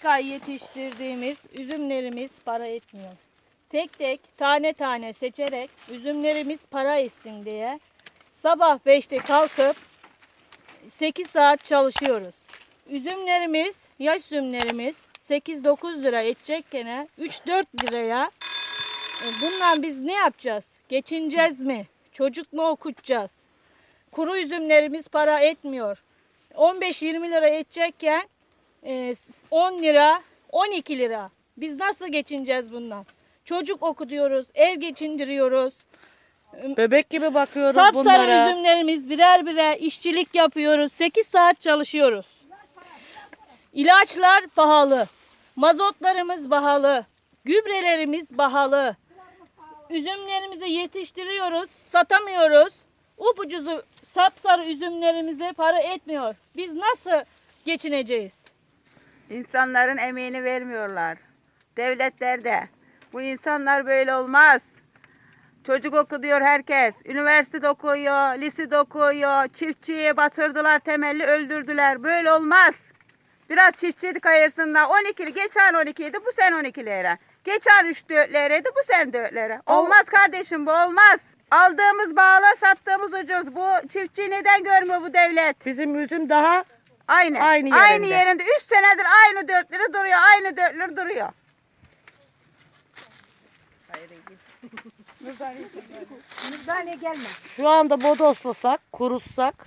ilk ay yetiştirdiğimiz üzümlerimiz para etmiyor. Tek tek tane tane seçerek üzümlerimiz para etsin diye sabah 5'te kalkıp 8 saat çalışıyoruz. Üzümlerimiz, yaş üzümlerimiz 8-9 lira edecekken 3-4 liraya e, bundan biz ne yapacağız? Geçineceğiz mi? Çocuk mu okutacağız? Kuru üzümlerimiz para etmiyor. 15-20 lira edecekken 10 lira, 12 lira. Biz nasıl geçineceğiz bundan? Çocuk okutuyoruz, ev geçindiriyoruz. Bebek gibi bakıyoruz Sapsarı bunlara. üzümlerimiz birer birer işçilik yapıyoruz. 8 saat çalışıyoruz. İlaçlar pahalı. Mazotlarımız pahalı. Gübrelerimiz pahalı. Üzümlerimizi yetiştiriyoruz, satamıyoruz. Upucuzu sapsarı üzümlerimize para etmiyor. Biz nasıl geçineceğiz? İnsanların emeğini vermiyorlar. Devletler de. Bu insanlar böyle olmaz. Çocuk oku diyor herkes. Üniversite okuyor, lise okuyor. Çiftçiyi batırdılar, temelli öldürdüler. Böyle olmaz. Biraz çiftçilik ayırsınlar. 12'li, geçen 12 idi, bu sen 12 lira. Geçen 3 dörtlereydi, bu sen dörtlere. Olmaz kardeşim bu olmaz. Aldığımız bağlı, sattığımız ucuz. Bu çiftçiyi neden görmüyor bu devlet? Bizim üzüm daha Aynı. Aynı Aynı yerinde. yerinde. 3 senedir aynı 4 lira duruyor. Aynı 4 lira duruyor. şu anda bodoslasak, kurutsak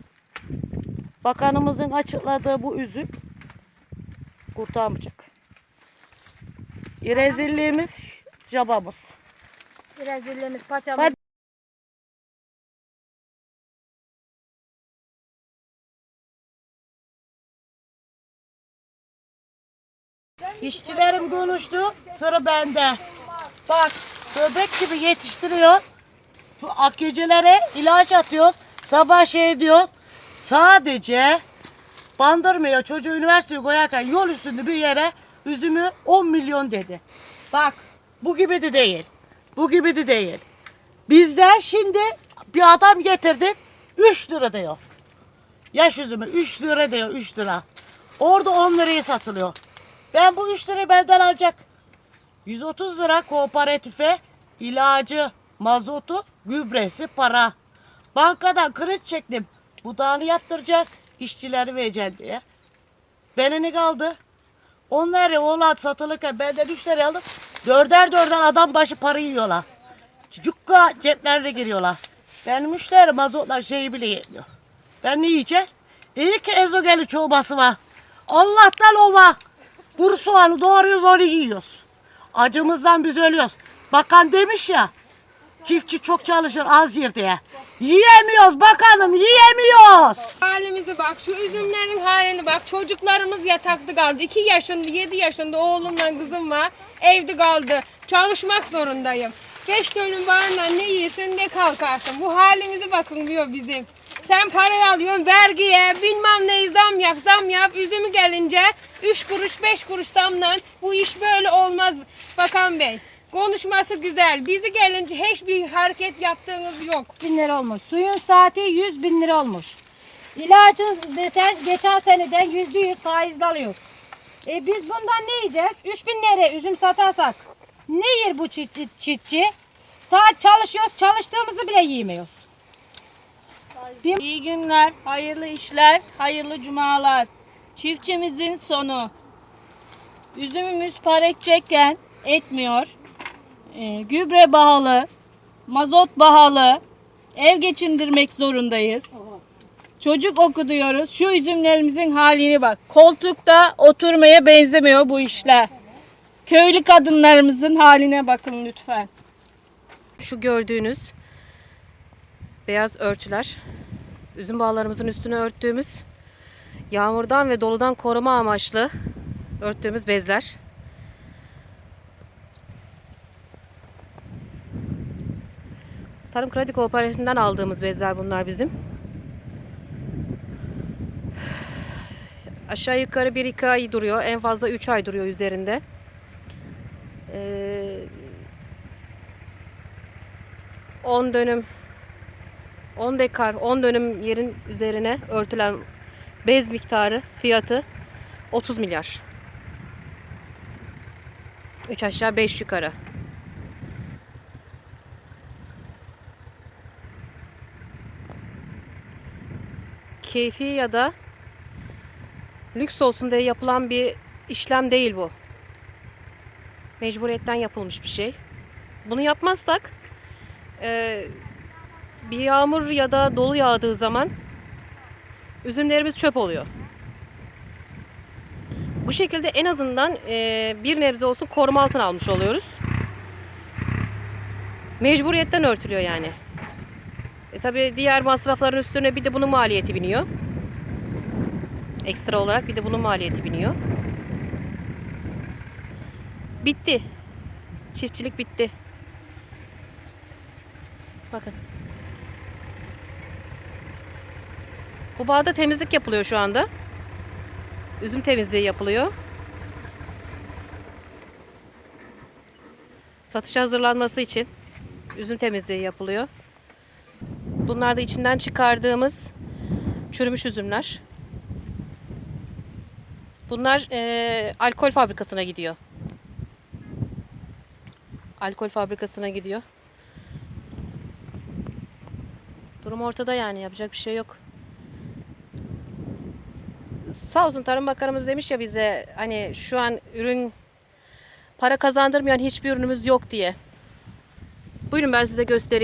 bakanımızın açıkladığı bu üzüm kurtarmayacak. Rezilliğimiz cabamız. Biraz dillerimiz paçamız. İşçilerim konuştu, sıra bende. Bak, böbek gibi yetiştiriyor. Şu ak gecelere ilaç atıyor. Sabah şey diyor. Sadece bandırmıyor çocuğu üniversiteye koyarken yol üstünde bir yere üzümü 10 milyon dedi. Bak, bu gibi de değil. Bu gibi de değil. Bizde şimdi bir adam getirdim 3 lira diyor. Yaş üzümü 3 lira diyor 3 lira. Orada 10 liraya satılıyor. Ben bu 3 lirayı benden alacak. 130 lira kooperatife ilacı, mazotu, gübresi, para. Bankadan kredi çektim. Budağını yaptıracak, işçileri vereceğim diye. Bana ne kaldı? Onları oğlan satılırken benden 3 lira aldım. Dörder dörder adam başı para yiyorlar. Cukka ceplerine giriyorlar. Benim müşterim mazotla şeyi bile yetmiyor. Ben ne yiyeceğim? İyi ki ezogeli çorbası var. Allah'tan o var. Kuru soğanı doğruyoruz onu yiyoruz. Acımızdan biz ölüyoruz. Bakan demiş ya. Çiftçi çok çalışır az yer diye. Yiyemiyoruz bakanım yiyemiyoruz. Halimize bak, şu üzümlerin haline bak. Çocuklarımız yatakta kaldı. 2 yaşında, 7 yaşında oğlumla kızım var. Evde kaldı. Çalışmak zorundayım. Beş dönüm bağırla ne yiyorsun ne kalkarsın. Bu halimize bakın diyor bizim. Sen parayı alıyorsun vergiye bilmem ne zam yap zam yap. Üzümü gelince 3 kuruş 5 kuruş zamla bu iş böyle olmaz Bakan Bey. Konuşması güzel. Bizi gelince hiçbir hareket yaptığınız yok. bin lira olmuş. Suyun saati 100 bin lira olmuş. İlacın desen geçen seneden yüzde yüz faizle alıyoruz. E biz bundan ne yiyeceğiz? 3 bin lira üzüm satarsak ne yer bu çiftçi? çiftçi? Saat çalışıyoruz, çalıştığımızı bile yiyemiyoruz. İyi günler, hayırlı işler, hayırlı cumalar. Çiftçimizin sonu. Üzümümüz para edecekken etmiyor. Ee, gübre pahalı, mazot pahalı. Ev geçindirmek zorundayız. Çocuk okutuyoruz. Şu üzümlerimizin halini bak. Koltukta oturmaya benzemiyor bu işler. Köylü kadınlarımızın haline bakın lütfen. Şu gördüğünüz beyaz örtüler üzüm bağlarımızın üstüne örttüğümüz yağmurdan ve doludan koruma amaçlı örttüğümüz bezler. Tarım Kredi Kooperatifinden aldığımız bezler bunlar bizim. Aşağı yukarı 1-2 ay duruyor. En fazla 3 ay duruyor üzerinde. Ee, 10 dönüm 10 dekar 10 dönüm yerin üzerine örtülen bez miktarı fiyatı 30 milyar. Üç aşağı beş yukarı. Keyfi ya da lüks olsun diye yapılan bir işlem değil bu. Mecburiyetten yapılmış bir şey. Bunu yapmazsak eee, bir yağmur ya da dolu yağdığı zaman üzümlerimiz çöp oluyor. Bu şekilde en azından eee, bir nebze olsun koruma altına almış oluyoruz. Mecburiyetten örtülüyor yani. E tabi diğer masrafların üstüne bir de bunun maliyeti biniyor. Ekstra olarak bir de bunun maliyeti biniyor. Bitti. Çiftçilik bitti. Bakın. Bu bağda temizlik yapılıyor şu anda. Üzüm temizliği yapılıyor. Satışa hazırlanması için üzüm temizliği yapılıyor. Bunlar da içinden çıkardığımız çürümüş üzümler. Bunlar eee, alkol fabrikasına gidiyor. Alkol fabrikasına gidiyor. Durum ortada yani yapacak bir şey yok. Sağ olsun Tarım Bakanımız demiş ya bize hani şu an ürün para kazandırmayan hiçbir ürünümüz yok diye. Buyurun ben size göstereyim.